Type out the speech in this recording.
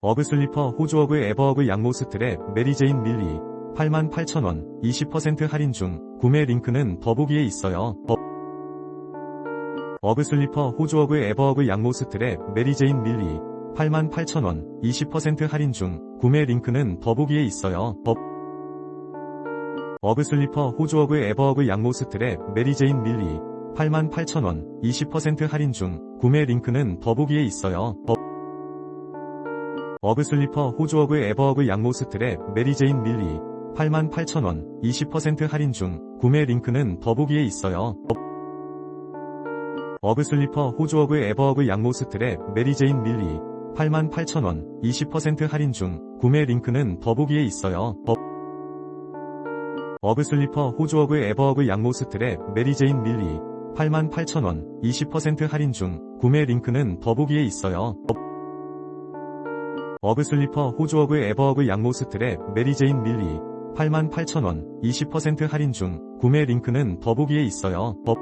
어그 슬리퍼 호주어그 에버어그 양모 스트랩 메리제인 밀리 88,000원 20% 할인 중 구매 링크는 더보기에 있어요. 더- 어그 슬리퍼 호주어그 에버어그 양모 스트랩 메리제인 밀리 88,000원 20% 할인 중 구매 링크는 더보기에 있어요. 더- 어그 슬리퍼 호주어그 에버어그 양모 스트랩 메리제인 밀리 88,000원 20% 할인 중 구매 링크는 더보기에 있어요. 더- 어그 슬리퍼 호주어그 에버어그 양모 스트랩 메리제인 밀리 88,000원 20% 할인 중 구매 링크는 더보기에 있어요. 더- 어그 슬리퍼 호주어그 에버어그 양모 스트랩 메리제인 밀리 88,000원 20% 할인 중 구매 링크는 더보기에 있어요. 더- 어그 슬리퍼 호주어그 에버어그 양모 스트랩 메리제인 밀리 88,000원 20% 할인 중 구매 링크는 더보기에 있어요. 더- 어그 슬리퍼 호주어그 에버어그 양모 스트랩 메리제인 밀리 88,000원 20% 할인 중 구매 링크는 더보기에 있어요. 더-